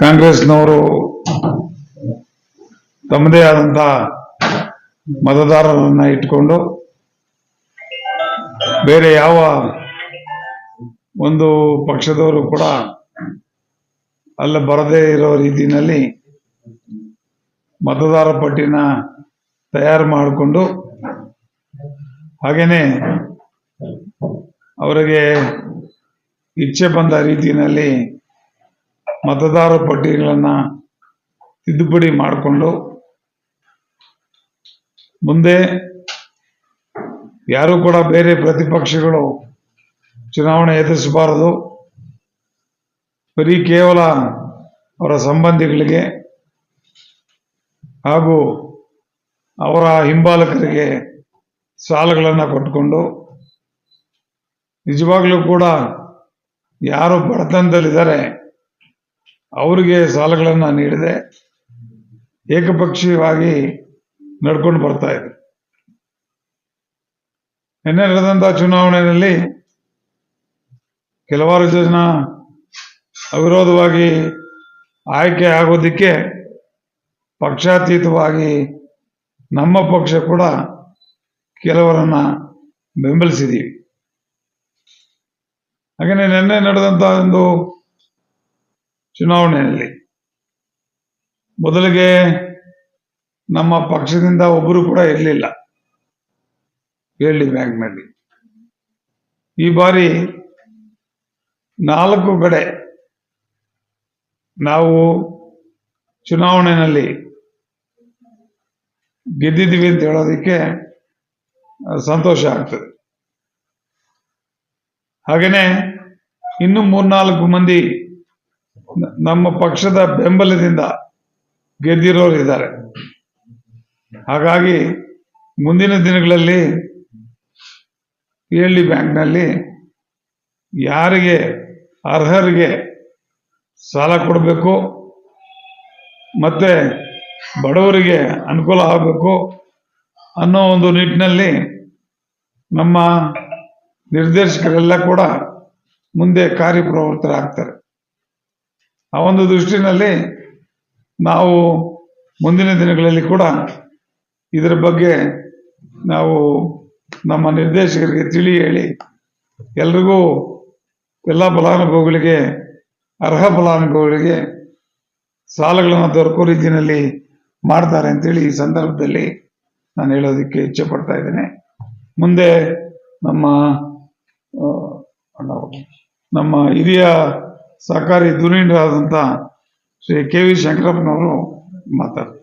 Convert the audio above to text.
ಕಾಂಗ್ರೆಸ್ನವರು ತಮ್ಮದೇ ಆದಂತ ಮತದಾರರನ್ನ ಇಟ್ಕೊಂಡು ಬೇರೆ ಯಾವ ಒಂದು ಪಕ್ಷದವರು ಕೂಡ ಅಲ್ಲ ಬರದೇ ಇರೋ ರೀತಿಯಲ್ಲಿ ಮತದಾರ ಪಟ್ಟಿನ ತಯಾರು ಮಾಡಿಕೊಂಡು ಹಾಗೇನೆ ಅವರಿಗೆ ಇಚ್ಛೆ ಬಂದ ರೀತಿಯಲ್ಲಿ ಮತದಾರ ಪಟ್ಟಿಗಳನ್ನು ತಿದ್ದುಪಡಿ ಮಾಡಿಕೊಂಡು ಮುಂದೆ ಯಾರು ಕೂಡ ಬೇರೆ ಪ್ರತಿಪಕ್ಷಗಳು ಚುನಾವಣೆ ಎದುರಿಸಬಾರದು. ಬರೀ ಕೇವಲ ಅವರ ಸಂಬಂಧಿಗಳಿಗೆ ಹಾಗೂ ಅವರ ಹಿಂಬಾಲಕರಿಗೆ ಸಾಲಗಳನ್ನು ಕೊಟ್ಕೊಂಡು ನಿಜವಾಗ್ಲೂ ಕೂಡ ಯಾರು ಬಡತನದಲ್ಲಿದ್ದಾರೆ ಅವರಿಗೆ ಸಾಲಗಳನ್ನು ನೀಡದೆ ಏಕಪಕ್ಷೀಯವಾಗಿ ನಡ್ಕೊಂಡು ಬರ್ತಾ ಇದೆ ನಿನ್ನೆ ನಡೆದಂತಹ ಚುನಾವಣೆಯಲ್ಲಿ ಕೆಲವಾರು ಜನ ಅವಿರೋಧವಾಗಿ ಆಯ್ಕೆ ಆಗೋದಿಕ್ಕೆ ಪಕ್ಷಾತೀತವಾಗಿ ನಮ್ಮ ಪಕ್ಷ ಕೂಡ ಕೆಲವರನ್ನ ಬೆಂಬಲಿಸಿದೀವಿ. ಹಾಗೆಯೇ ನಿನ್ನೆ ನಡೆದಂತ ಒಂದು ಚುನಾವಣೆಯಲ್ಲಿ. ಮೊದಲಿಗೆ ನಮ್ಮ ಪಕ್ಷದಿಂದ ಒಬ್ಬರು ಕೂಡ ಇರಲಿಲ್ಲ. ಹೇಳಿ ಬ್ಯಾಂಕ್ನಲ್ಲಿ ಈ ಬಾರಿ ನಾಲ್ಕು ಕಡೆ ನಾವು ಚುನಾವಣೆಯಲ್ಲಿ ಗೆದ್ದಿದ್ದೀವಿ ಅಂತ ಹೇಳೋದಕ್ಕೆ ಸಂತೋಷ ಆಗ್ತದೆ. ಹಾಗೇನೆ ಇನ್ನು ಮೂರ್ನಾಲ್ಕು ಮಂದಿ ನಮ್ಮ ಪಕ್ಷದ ಬೆಂಬಲದಿಂದ ಗೆದ್ದಿರೋರು ಇದ್ದಾರೆ. ಹಾಗಾಗಿ ಮುಂದಿನ ದಿನಗಳಲ್ಲಿ ಪಿ ಬ್ಯಾಂಕ್ನಲ್ಲಿ ಯಾರಿಗೆ ಅರ್ಹರಿಗೆ ಸಾಲ ಕೊಡಬೇಕು ಮತ್ತೆ ಬಡವರಿಗೆ ಅನುಕೂಲ ಆಗಬೇಕು ಅನ್ನೋ ಒಂದು ನಿಟ್ಟಿನಲ್ಲಿ ನಮ್ಮ ನಿರ್ದೇಶಕರೆಲ್ಲ ಕೂಡ ಮುಂದೆ ಕಾರ್ಯಪ್ರವೃತ್ತರಾಗ್ತಾರೆ. ಆ ಒಂದು ದೃಷ್ಟಿನಲ್ಲಿ ನಾವು ಮುಂದಿನ ದಿನಗಳಲ್ಲಿ ಕೂಡ ಇದರ ಬಗ್ಗೆ ನಾವು ನಮ್ಮ ನಿರ್ದೇಶಕರಿಗೆ ತಿಳಿ ಹೇಳಿ ಎಲ್ರಿಗೂ ಎಲ್ಲ ಫಲಾನುಭವಿಗಳಿಗೆ, ಅರ್ಹ ಫಲಾನುಭವಿಗಳಿಗೆ ಸಾಲಗಳನ್ನು ದೊರಕೋ ರೀತಿಯಲ್ಲಿ ಮಾಡ್ತಾರೆ ಅಂತೇಳಿ ಈ ಸಂದರ್ಭದಲ್ಲಿ ನಾನು ಹೇಳೋದಕ್ಕೆ ಇಚ್ಛೆ ಪಡ್ತಾ ಇದ್ದೇನೆ. ಮುಂದೆ ನಮ್ಮ ನಮ್ಮ ಹಿರಿಯ ಸಹಕಾರಿ ಧುರೀಣರಾದಂಥ ಶ್ರೀ ಕೆ ವಿ ಶಂಕರಪ್ಪನವರು ಮಾತಾಡ್ತಾರೆ.